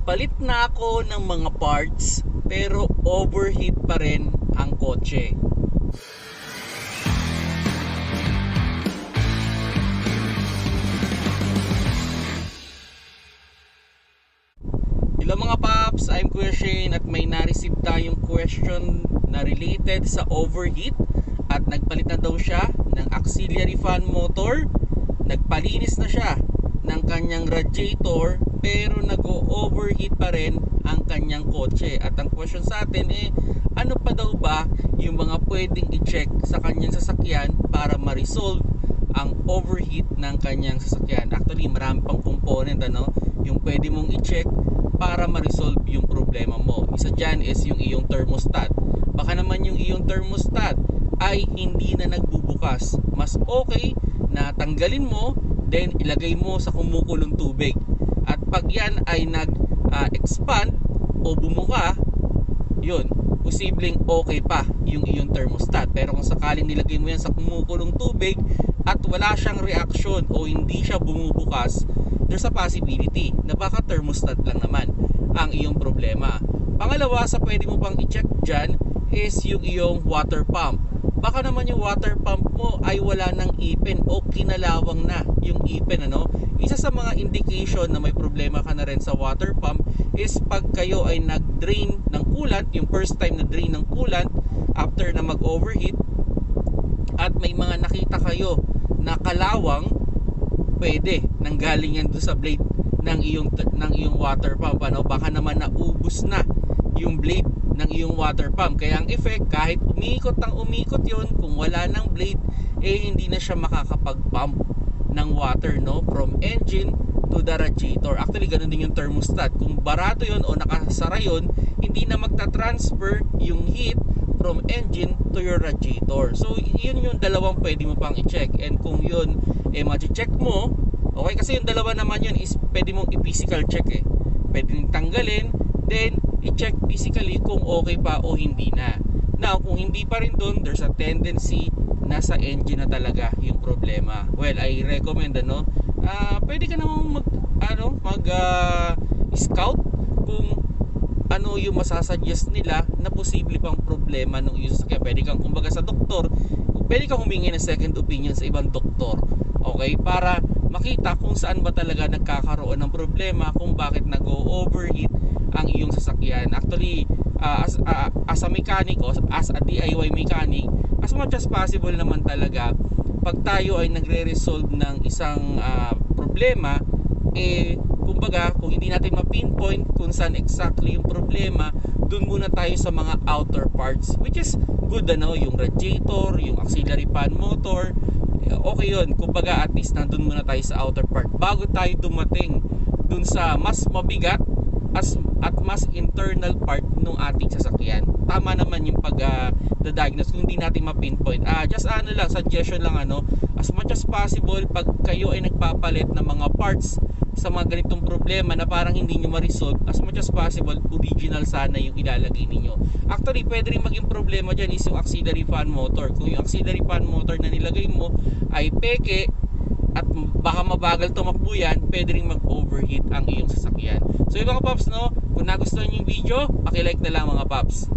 Nagpalit na ako ng mga parts pero overheat pa rin ang kotse. Hello mga paps, I'm Kuya Shane at may na-receive tayong question na related sa overheat at nagpalit na daw siya ng auxiliary fan motor nagpalinis na siya ng kanyang radiator pero nag-overheat pa rin ang kanyang kotse. At ang question sa atin eh ano pa daw ba yung mga pwedeng i-check sa kanyang sasakyan para ma-resolve ang overheat ng kanyang sasakyan? Actually marami pang component ano yung pwede mong i-check para ma-resolve yung problema mo. Isa dyan is yung iyong thermostat. Baka naman yung iyong thermostat ay hindi na nagbubukas. Mas okay na tanggalin mo then ilagay mo sa kumukulong tubig at pag yan ay nag ah, expand o bumuka yun posibleng okay pa yung iyong thermostat. Pero kung sakaling nilagay mo yan sa kumukulong tubig at wala siyang reaksyon o hindi siya bumubukas there's a possibility na baka thermostat lang naman ang iyong problema. Pangalawa sa pwede mo pang i-check dyan is yung iyong water pump baka naman yung water pump mo ay wala ng ipin o kinalawang na yung ipin ano? Isa sa mga indication na may problema ka na rin sa water pump is pag kayo ay nag-drain ng coolant yung first time na drain ng coolant after na mag-overheat at may mga nakita kayo na kalawang pwede nanggaling yan doon sa blade ng iyong ng iyong water pump ano? Baka naman naubos na yung blade ng iyong water pump. Kaya ang effect kahit umikot ng umikot yon kung wala ng blade eh hindi na siya makakapag-pump ng water no? From engine to the radiator. Actually ganun din yung thermostat. Kung barato yon o nakasara yon hindi na magta-transfer yung heat from engine to your radiator. So yun yung dalawang pwede mo pang i-check. And kung yun eh ma-check mo okay? Kasi yung dalawa naman yun is pwede mong i-physical check eh. Pwede tanggalin then i-check physically kung okay pa o hindi na now kung hindi pa rin dun there's a tendency na sa engine na talaga yung problema well I recommend ano ah pwede ka namang mag ano mag ah, scout kung ano yung masasuggest nila na posible pang problema ng iyong sasakyan. Pwede kang kumbaga sa doktor, pwede kang humingi ng second opinion sa ibang doktor. Okay? Para makita kung saan ba talaga nagkakaroon ng problema kung bakit nag-overheat ang iyong sasakyan. Actually, ah, as, ah, as a mechanic o as a DIY mechanic, as much as possible naman talaga pag tayo ay nagre-resolve ng isang ah, problema, eh, kumbaga, kung hindi natin ma-pinpoint kung saan exactly yung problema, dun muna tayo sa mga outer parts, which is good, ano, yung radiator, yung auxiliary fan motor, okay yun. Kumbaga, at least nandun muna tayo sa outer part bago tayo dumating dun sa mas mabigat as at mas internal part ng ating sasakyan. Tama naman yung pag ah, diagnose kung hindi natin ma-pinpoint. Ah, just ano lang, suggestion lang ano, as much as possible pag kayo ay nagpapalit ng mga parts sa mga ganitong problema na parang hindi nyo ma-resolve, as much as possible, original sana yung ilalagay ninyo. Actually, pwede rin maging problema dyan is yung auxiliary fan motor. Kung yung auxiliary fan motor na nilagay mo ay peke, at baka mabagal tumakbo yan, pwede rin mag-overheat ang iyong sasakyan. So yung mga paps, no, kung nagustuhan niyo yung video, paki-like na lang mga paps.